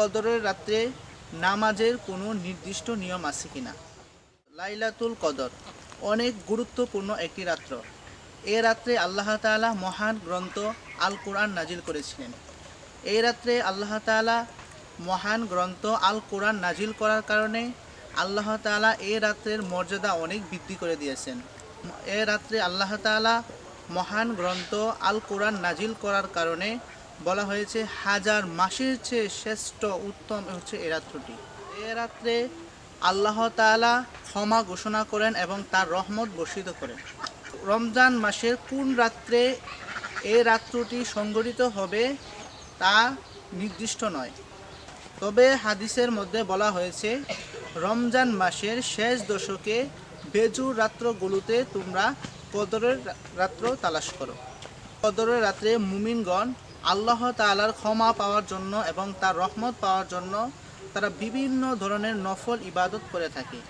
কদরের রাত্রে নামাজের কোনো নির্দিষ্ট নিয়ম আছে কিনা? লাইলাতুল কদর, অনেক গুরুত্বপূর্ণ একটি রাত্র। এ রাত্রে আল্লাহ তাআলা মহান গ্রন্থ আল কোরআন নাজিল করেছিলেন। এই রাত্রে আল্লাহ তাআলা মহান গ্রন্থ আল কোরআন নাজিল করার কারণে আল্লাহ তাআলা এই রাত্রের মর্যাদা অনেক বৃদ্ধি করে দিয়েছেন। এ রাত্রে আল্লাহ তাআলা মহান গ্রন্থ আল কোরআন নাজিল করার কারণে বলা হয়েছে, হাজার মাসের চেয়ে শ্রেষ্ঠ, উত্তম হচ্ছে এ রাত্রটি। এ রাত্রে আল্লাহ তাআলা ক্ষমা ঘোষণা করেন এবং তার রহমত বর্ষিত করেন। রমজান মাসের কোন রাত্রে এ রাত্রটি সংগঠিত হবে তা নির্দিষ্ট নয়। তবে হাদিসের মধ্যে বলা হয়েছে, রমজান মাসের শেষ দশকে বেজুর রাত্রগুলোতে তোমরা কদরের রাত্র তালাশ করো। কদরের রাত্রে মুমিনগণ আল্লাহ তালার ক্ষমা পাওয়ার জন্য এবং তার রহমত পাওয়ার জন্য তারা বিভিন্ন ধরনের নফল ইবাদত করে থাকে।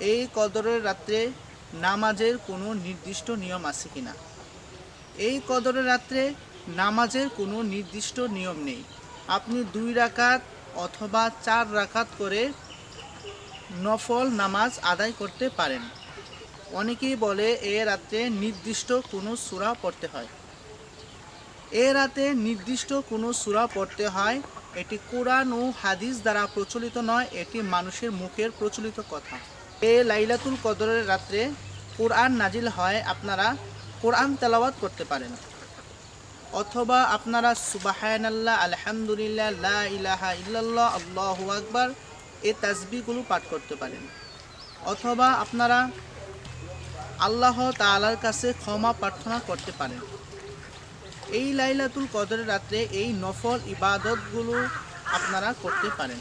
এই কদরের রাত্রে নামাজের কোনো নির্দিষ্ট নিয়ম আছে কিনা? এই কদরের রাত্রে নামাজের কোনো নির্দিষ্ট নিয়ম নেই। আপনি দুই রাকাত অথবা চার রাকাত করে নফল নামাজ আদায় করতে পারেন। অনেকেই বলে এ রাত্রে নির্দিষ্ট কোনো সূরা পড়তে হয়। এ রাতে নির্দিষ্ট কোনো সূরা পড়তে হয়। এটি কোরআন ও হাদিস দ্বারা প্রচলিত নয়, এটি মানুষের মুখের প্রচলিত কথা। এ লাইলাতুল কদরের রাত্রে কোরআন নাজিল হয়, আপনারা কোরআন তেলাওয়াত করতে পারেন। অথবা আপনারা সুবাহানাল্লাহ, আলহামদুলিল্লাহ, লা ইলাহা ইল্লাল্লাহ, আল্লাহু আকবার এই তাসবিগুলো পাঠ করতে পারেন। অথবা আপনারা আল্লাহ তাআলার কাছে ক্ষমা প্রার্থনা করতে পারেন। এই লাইলাতুল কদরের রাত্রে এই নফল ইবাদতগুলো আপনারা করতে পারেন।